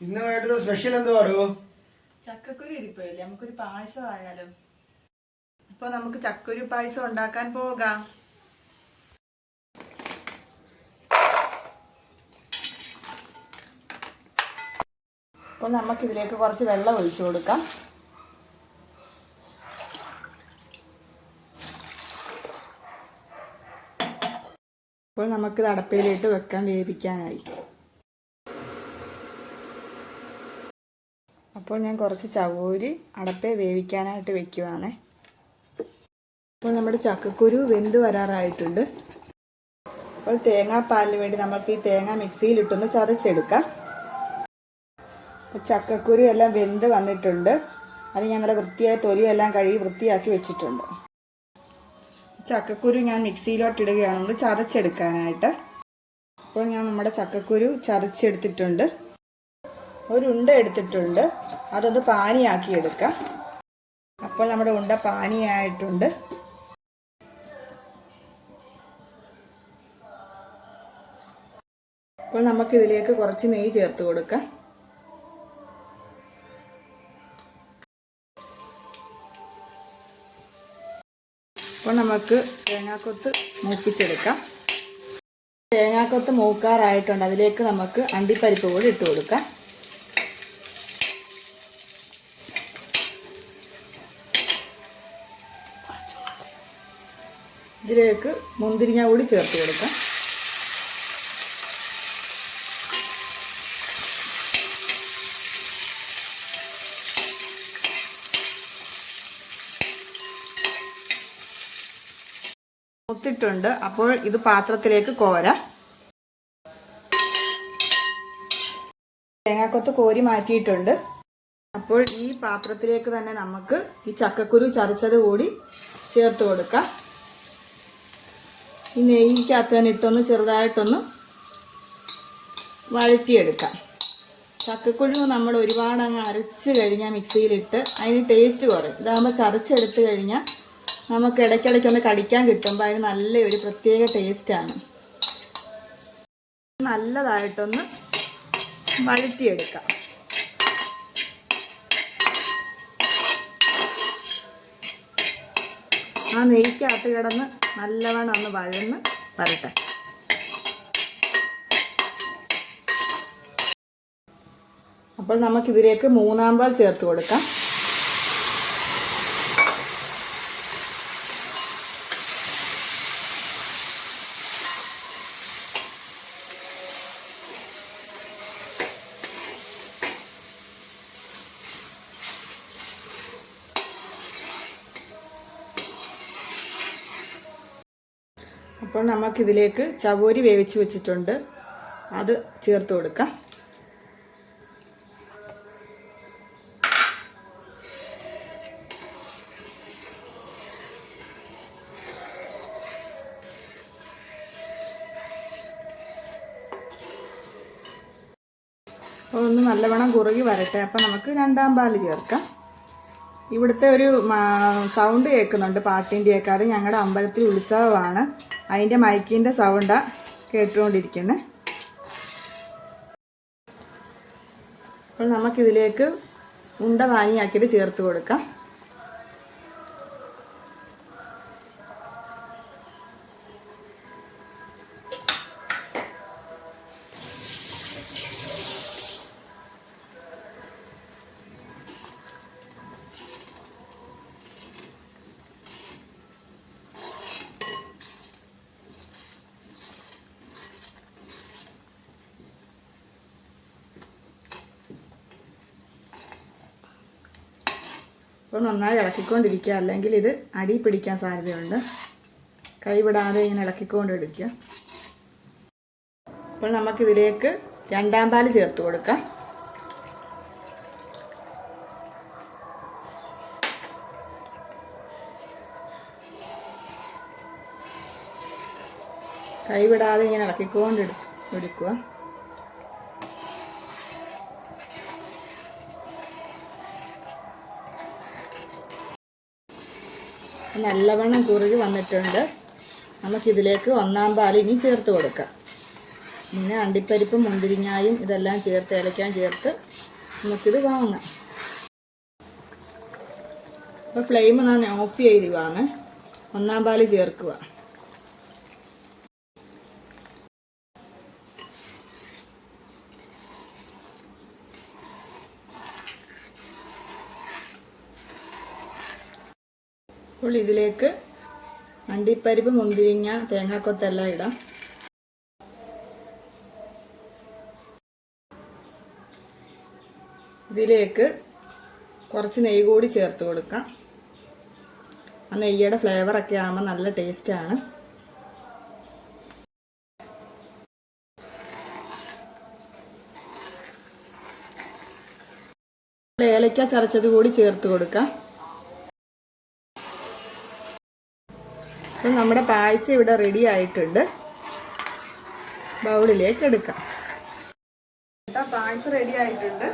ഇന്ന് വേണ്ടത് സ്പെഷ്യൽ എന്തുവാടോ ചക്കക്കുരു ഇരിപ്പില്ലേ നമുക്കൊരു പായസം ആയാലോ? അപ്പൊ നമുക്ക് ചക്കുരു പായസം ഉണ്ടാക്കാൻ പോകാം. അപ്പോൾ നമുക്ക് ഇതിലേക്ക് കുറച്ച് വെള്ളം ഒഴിച്ചു കൊടുക്കാം. അപ്പോൾ നമുക്ക് അടപ്പയിലിട്ട് വെക്കാൻ വേവിക്കാനായി. അപ്പോൾ ഞാൻ കുറച്ച് ചവൂരി അടപ്പേ വേവിക്കാനായിട്ട് വെക്കുവാണേ. അപ്പോൾ നമ്മുടെ ചക്കക്കുരു വെന്ത് വരാറായിട്ടുണ്ട്. അപ്പോൾ തേങ്ങാപ്പാലിന് വേണ്ടി നമുക്ക് ഈ തേങ്ങ മിക്സിയിലിട്ടൊന്ന് ചതച്ചെടുക്കാം. അപ്പോൾ ചക്കക്കുരു എല്ലാം വെന്ത് വന്നിട്ടുണ്ട്. അത് ഞാൻ നല്ല വൃത്തിയായി തൊലിയെല്ലാം കഴുകി വൃത്തിയാക്കി വെച്ചിട്ടുണ്ട്. ചക്കക്കുരു ഞാൻ മിക്സിയിലോട്ട് ഇടുകയാണ് ഒന്ന് ചതച്ചെടുക്കാനായിട്ട്. അപ്പോൾ ഞാൻ നമ്മുടെ ചക്കക്കുരു ചതച്ചെടുത്തിട്ടുണ്ട്. ഒരു ഉണ്ട എടുത്തിട്ടുണ്ട്. അതൊന്ന് പാനിയാക്കി എടുക്കാം അപ്പോൾ നമ്മുടെ ഉണ്ട പാനിയായിട്ടുണ്ട്. അപ്പോൾ നമുക്കിതിലേക്ക് കുറച്ച് നെയ്യ് ചേർത്ത് കൊടുക്കാം. അപ്പോൾ നമുക്ക് തേങ്ങാക്കൊത്ത് മൂപ്പിച്ചെടുക്കാം. തേങ്ങാക്കൊത്ത് മൂക്കാറായിട്ടുണ്ട്. അതിലേക്ക് നമുക്ക് അണ്ടിപ്പരിപ്പ് കൂടി ഇട്ട് കൊടുക്കാം. ഇതിലേക്ക് മുന്തിരിങ്ങ കൂടി ചേർത്ത് കൊടുക്കാം. ഒത്തിട്ടുണ്ട്. അപ്പോൾ ഇത് പാത്രത്തിലേക്ക് കോരാം. തേങ്ങാക്കൊത്ത് കോരി മാറ്റിയിട്ടുണ്ട്. അപ്പോൾ ഈ പാത്രത്തിലേക്ക് തന്നെ നമുക്ക് ഈ ചക്കക്കുരു ചതച്ചത് കൂടി ചേർത്ത് കൊടുക്കാം. ഈ നെയ്യിക്കകത്ത് തന്നെ ഇട്ടൊന്ന് ചെറുതായിട്ടൊന്ന് വഴറ്റിയെടുക്കാം. ചക്കക്കുരു നമ്മൾ ഒരുപാട് അങ്ങ് അരച്ച് കഴിഞ്ഞാൽ മിക്സിയിലിട്ട് അതിന് ടേസ്റ്റ് കുറയും. ഇതാകുമ്പോൾ ചതച്ചെടുത്ത് കഴിഞ്ഞാൽ നമുക്ക് ഇടയ്ക്കിടയ്ക്ക് ഒന്ന് കടിക്കാൻ കിട്ടുമ്പോൾ അതിന് നല്ല ഒരു പ്രത്യേക ടേസ്റ്റാണ് നല്ലതായിട്ടൊന്ന് വഴറ്റിയെടുക്കാം. ആ നെയ്ക്കകത്ത് കിടന്ന് നല്ലവണ്ണം ഒന്ന് വഴന്ന് വരട്ടെ. അപ്പോൾ നമുക്കിതിലേക്ക് മൂന്നാം പാൽ ചേർത്ത് കൊടുക്കാം. അപ്പോൾ നമുക്കിതിലേക്ക് ചവോരി വേവിച്ച് വെച്ചിട്ടുണ്ട്. അത് ചേർത്ത് കൊടുക്കാം. അപ്പോൾ ഒന്ന് നല്ലവണ്ണം കുറുകി വരട്ടെ. അപ്പോൾ നമുക്ക് രണ്ടാം പാൽ ചേർക്കാം. ഇവിടുത്തെ ഒരു സൗണ്ട് കേൾക്കുന്നുണ്ട് പാട്ടിന്റെയൊക്കെ അത് ഞങ്ങളുടെ അമ്പലത്തിൽ ഉത്സവമാണ്. അതിന്റെ മൈക്കിന്റെ സൗണ്ടാണ് കേട്ടുകൊണ്ടിരിക്കുന്നത് അപ്പോൾ നമുക്കിതിലേക്ക് ഉണ്ട വാങ്ങിയാക്കിയിട്ട് ചേർത്ത് കൊടുക്കാം. അപ്പോൾ നന്നായി ഇളക്കിക്കൊണ്ടിരിക്കുക. അല്ലെങ്കിൽ ഇത് അടി പിടിക്കാൻ സാധ്യതയുണ്ട്. കൈവിടാതെ ഇങ്ങനെ ഇളക്കിക്കൊണ്ടിരിക്കുക. അപ്പോൾ നമുക്കിതിലേക്ക് രണ്ടാം പാൽ ചേർത്ത് കൊടുക്കാം. കൈവിടാതെ ഇങ്ങനെ ഇളക്കിക്കൊണ്ട് എടുക്കുക നല്ലവണ്ണം കുറുകി വന്നിട്ടുണ്ട്. നമുക്കിതിലേക്ക് ഒന്നാം പാൽ ഇനി ചേർത്ത് കൊടുക്കാം. പിന്നെ അണ്ടിപ്പരിപ്പും മുന്തിരിങ്ങായും ഇതെല്ലാം ചേർത്ത് ഇലയ്ക്കാൻ ചേർത്ത് നമുക്കിത് വാങ്ങാം. അപ്പോൾ ഫ്ലെയിം ഞാൻ ഓഫ് ചെയ്ത് വാങ്ങാം. ഒന്നാം പാൽ ചേർക്കുക. അപ്പോൾ ഇതിലേക്ക് അണ്ടിപ്പരിപ്പ് മുന്തിരിങ്ങ തേങ്ങാക്കൊത്തെല്ലാം ഇടാം. ഇതിലേക്ക് കുറച്ച് നെയ്യ് കൂടി ചേർത്ത് കൊടുക്കാം. ആ നെയ്യുടെ ഫ്ലേവറൊക്കെ ആകുമ്പോൾ നല്ല ടേസ്റ്റാണ് ഏലക്ക ചതച്ചത് കൂടി ചേർത്ത് കൊടുക്കാം. അപ്പം നമ്മുടെ പായസം ഇവിടെ റെഡി ആയിട്ടുണ്ട്. ബൗളിലേക്ക് എടുക്കാം. പായസം റെഡി ആയിട്ടുണ്ട്.